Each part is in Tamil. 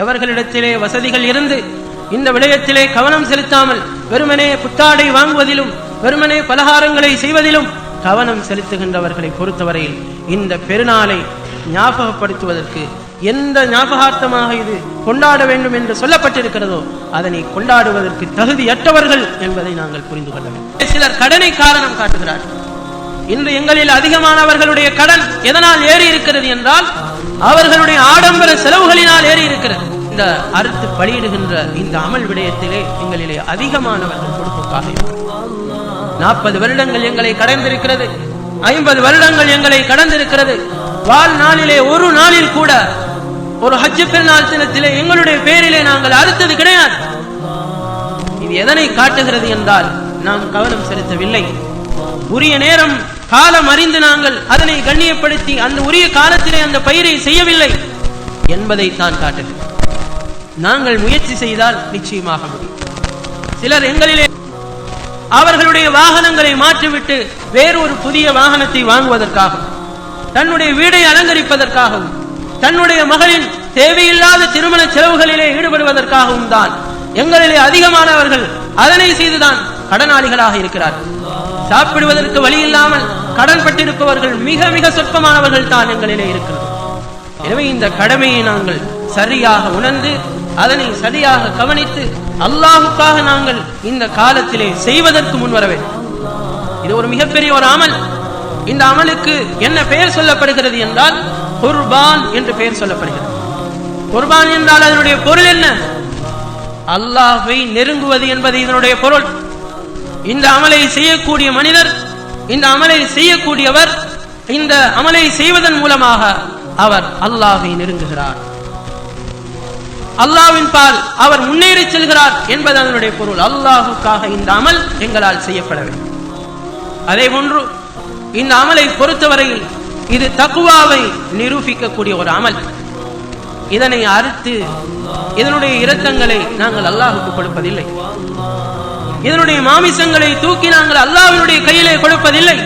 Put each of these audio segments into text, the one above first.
எவர்களிடத்திலே வசதிகள் இருந்து இந்த விடயத்திலே கவனம் செலுத்தாமல் வெறுமனே புத்தாடை வாங்குவதிலும் வெறுமனே பலகாரங்களை செய்வதிலும் கவனம் செலுத்துகின்றவர்களை பொறுத்தவரையில் இந்த பெருநாளை ஞாபகப்படுத்துவதற்கு எந்த ஞாபகார்த்தமாக இது கொண்டாட வேண்டும் என்று சொல்லப்பட்டிருக்கிறதோ அதனை கொண்டாடுவதற்கு தகுதியற்றவர்கள் என்பதை நாங்கள் புரிந்து கொள்ள வேண்டும். சிலர் கடனை காரணம் காட்டுகிறார்கள். இன்று எங்களில் அதிகமானவர்களுடைய கடன் எதனால் ஏறி இருக்கிறது என்றால் அவர்களுடைய ஆடம்பர இந்த அறுத்து பலியிடுகின்ற இந்த அமல் விடயத்திலே எங்களிலே அதிகமானவர்கள் பொறுப்புக்காக நாற்பது வருடங்கள் எங்களை கடந்திருக்கிறது ஐம்பது வருடங்கள் எங்களை கடந்திருக்கிறது. வாழ்நாளிலே ஒரு நாளில் கூட ஒரு ஹஜ்ஜு பெருநாள் தினத்திலே எங்களுடைய பேரிலே நாங்கள் அறுத்தது கிடையாது. இது எதனை காட்டுகிறது என்றால் நாம் கவனம் செலுத்தவில்லை. உரிய நேரம் காலம் அறிந்து நாங்கள் அதனை கண்ணியப்படுத்தி அந்த உரிய காலத்திலே அந்த பயிரை செய்யவில்லை என்பதை தான் காட்டுகிறது. நாங்கள் முயற்சி செய்தால் நிச்சயமாக முடியும். சிலர் எங்களிலே அவர்களுடைய வாகனங்களை மாற்றிவிட்டு வேறொரு புதிய வாகனத்தை வாங்குவதற்காகவும் தன்னுடைய வீடை அலங்கரிப்பதற்காகவும் தன்னுடைய மகளின் தேவையில்லாத திருமண செலவுகளிலே ஈடுபடுவதற்காகவும் தான் எங்களிலே அதிகமானவர்கள் அதனை செய்துதான் கடனாளிகளாக இருக்கிறார்கள். சாப்பிடுவதற்கு வழி இல்லாமல் கடன் பட்டிருப்பவர்கள் மிக மிக சொற்பமானவர்கள் தான் எங்களிலே இருக்கிறது. எனவே இந்த கடமையை நாங்கள் சரியாக உணர்ந்து அதனை சரியாக கவனித்து அல்லாஹுக்காக நாங்கள் இந்த காலத்திலே செய்வதற்கு முன்வர வேண்டும் இது ஒரு மிகப்பெரிய ஒரு அமல். இந்த அமலுக்கு என்ன பெயர் சொல்லப்படுகிறது என்றால் குர்பான் என்று பெயர் சொல்லப்படுகிறது. குர்பான் என்றால் அதனுடைய பொருள் என்ன? அல்லாஹை நெருங்குவது என்பது இதனுடைய பொருள். இந்த அமலை செய்யக்கூடிய மனிதர் இந்த அமலை செய்யக்கூடியவர் இந்த அமலை செய்வதன் மூலமாக அவர் அல்லாஹை நெருங்குகிறார். அல்லாவின் பால் அவர் முன்னேறி செல்கிறார் என்பது அதனுடைய பொருள். அல்லாஹுக்காக இந்த அமல் எங்களால் செய்யப்பட வேண்டும் அதே போன்று இந்த அமலை பொறுத்தவரையில் இது தக்குவாவை நிரூபிக்கக்கூடிய ஒரு அமல். இதனை அறுத்து இதனுடைய இரத்தங்களை நாங்கள் அல்லாஹுக்கு கொடுப்பதில்லை. இதனுடைய மாமிசங்களை தூக்கி நாங்கள் அல்லாஹினுடைய கையிலே கொடுப்பதில்லை.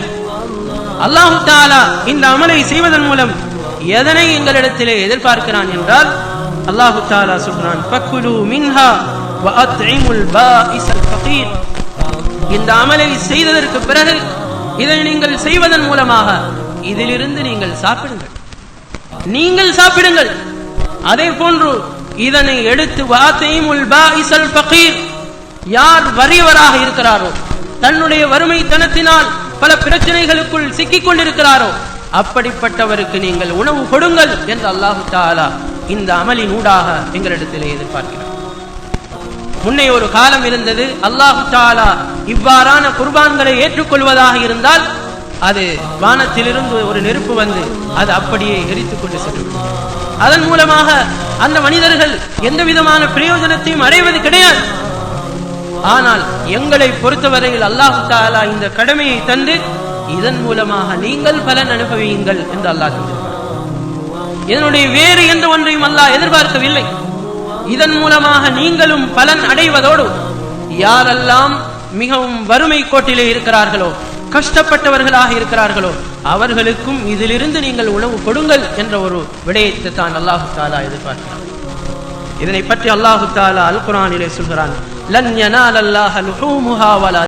அல்லாஹு தாலா இந்த அமலை செய்வதன் மூலம் எதனை எங்களிடத்திலே எதிர்பார்க்கிறான் என்றால் அல்லாஹு தாலா சொல்றான் பக்குலு மின்ஹா வ அத்இமுல் பாஇஸல் ஃபகீர். இந்த அமலை செய்ததற்கு பிறகு இதை நீங்கள் செய்வதன் மூலமாக இதிலிருந்து நீங்கள் சாப்பிடுங்கள். நீங்கள் சாப்பிடுங்கள். அதே போன்று இதனை எடுத்து வாத்தைமுல் பாஇஸல் ஃபகீர் யார் வறியவராக இருக்கிறாரோ தன்னுடைய வறுமைத்தனத்தினால் பல பிரச்சனைகளுக்குள் சிக்கிக் கொண்டிருக்கிறாரோ அப்படிப்பட்டவருக்கு நீங்கள் உணவு கொடுங்கள் என்று அல்லாஹு தாலா இந்த அமலின் ஊடாக எங்களிடத்திலே எதிர்பார்க்கிறார். முன்னே ஒரு காலம் இருந்தது அல்லாஹு தாலா இவ்வாறான குர்பான்களை ஏற்றுக்கொள்வதாக இருந்தால் அது வானத்திலிருந்து ஒரு நெருப்பு வந்து அது அப்படியே எரித்துக் கொண்டு செல்லும் அதன் மூலமாக அந்த மனிதர்கள் எந்த விதமான பிரயோஜனத்தையும் அடைவது கிடையாது. ஆனால் எங்களை பொறுத்தவரையில் அல்லாஹு தாலா இந்த கடமையை தந்து இதன் மூலமாக நீங்கள் பலன் அனுபவியுங்கள் என்று அல்லாஹ் இதனுடைய வேறு எந்த ஒன்றையும் அல்லாஹ் எதிர்பார்க்கவில்லை. இதன் மூலமாக நீங்களும் பலன் அடைவதோடு யாரெல்லாம் மிகவும் வறுமை கோட்டிலே இருக்கிறார்களோ கஷ்டப்பட்டவர்களாக இருக்கிறார்களோ அவர்களுக்கும் இதிலிருந்து நீங்கள் உணவு கொடுங்கள் என்ற ஒரு விடயத்தை தான் அல்லாஹு தாலா எதிர்பார்க்கிறார் இதனை பற்றி அல்லாஹு தாலா அல் குரானிலே சொல்கிறான் லன் யனால் அல்லாஹ் லுஹூமுஹா வலா